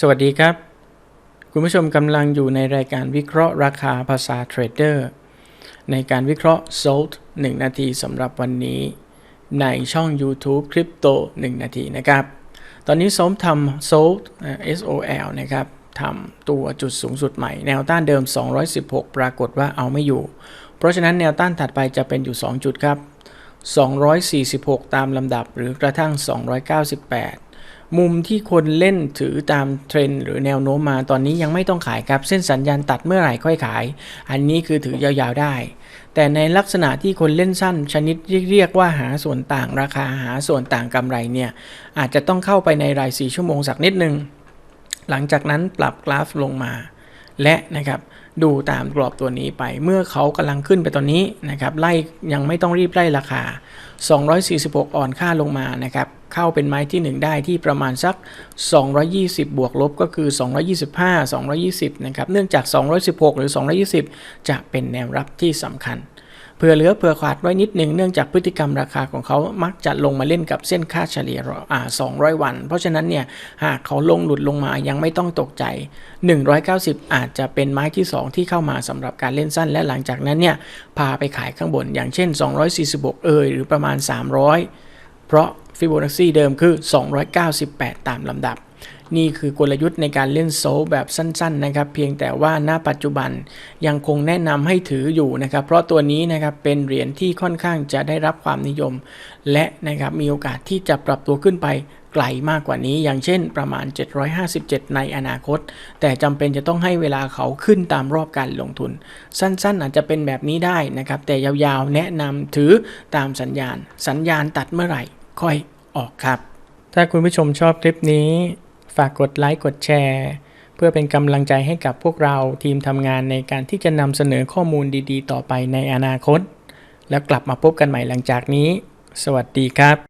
สวัสดีครับ คุณผู้ชมกำลังอยู่ในรายการวิเคราะห์ราคาภาษาเทรดเดอร์ในการวิเคราะห์ SOLT 1 นาทีสำหรับวันนี้ ในช่อง YouTube Crypto 1 นาทีนะครับ ตอนนี้ส้มทำ SOLT SOL นะครับทำตัวจุดสูงสุดใหม่ แนวต้านเดิม 216 ปรากฏว่าเอาไม่อยู่ เพราะฉะนั้นแนวต้านถัดไปจะเป็นอยู่ 2 จุดครับ 246 ตามลำดับหรือกระทั่ง 298 มุมที่คนเล่นถือตามเทรนหรือแนวโน้มมาตอนนี้ยังไม่ต้องขายครับ เส้นสัญญาณตัดเมื่อไหร่ค่อยขาย อันนี้คือถือยาวๆได้ แต่ในลักษณะที่คนเล่นสั้นชนิดเรียกว่าหาส่วนต่างราคาหาส่วนต่างกำไรเนี่ยอาจจะต้องเข้าไปในราย 4 ชั่วโมงสักนิดนึง หลังจากนั้นปรับกราฟลงมา และนะครับดูตามกรอบตัวนี้ไป เมื่อเขากำลังขึ้นไปตอนนี้นะครับไล่ยังไม่ต้องรีบไล่ราคา 246 อ่อนค่าลงมานะครับ เข้าเป็นไม้ที่ 1 ได้ที่ประมาณสัก 220 บวกลบก็คือ 225 220 นะครับ เนื่องจาก 216 หรือ 220 จะเป็นแนวรับที่สำคัญเผื่อเหลือเผื่อขาดไว้นิดหนึ่งเนื่องจากพฤติกรรมราคาของเขามักจะลงมาเล่นกับเส้นค่าเฉลี่ยอ่า200 วัน เพราะฉะนั้นเนี่ยหากเขาลงหลุดลงมายังไม่ต้องตกใจ 190 อาจจะเป็นไม้ที่ 2 ที่เข้ามาสำหรับการเล่นสั้น และหลังจากนั้นเนี่ยพาไปขายข้างบนอย่างเช่น 246 เอยหรือประมาณ 300 เพราะ ฟิโบนัชชีเดิมคือ 298 ตามลำดับ นี่คือกลยุทธ์ในการเล่นโซแบบสั้นๆนะครับ เพียงแต่ว่าณปัจจุบันยังคงแนะนำให้ถืออยู่นะครับ เพราะตัวนี้นะครับเป็นเหรียญที่ค่อนข้างจะได้รับความนิยม และนะครับมีโอกาสที่จะปรับตัวขึ้นไปไกลมากกว่านี้อย่างเช่นประมาณ 757 ในอนาคต แต่จำเป็นจะต้องให้เวลาเขาขึ้นตามรอบการลงทุน สั้นๆ อาจจะเป็นแบบนี้ได้นะครับ แต่ยาวๆ แนะนำถือตามสัญญาณ สัญญาณตัดเมื่อไหร่ ค่อยออกครับ ถ้าคุณผู้ชมชอบคลิปนี้ ฝากกดไลค์กดแชร์ เพื่อเป็นกำลังใจให้กับพวกเราทีมทำงานในการที่จะนำเสนอข้อมูลดีๆ ต่อไปในอนาคต แล้วกลับมาพบกันใหม่หลังจากนี้ สวัสดีครับ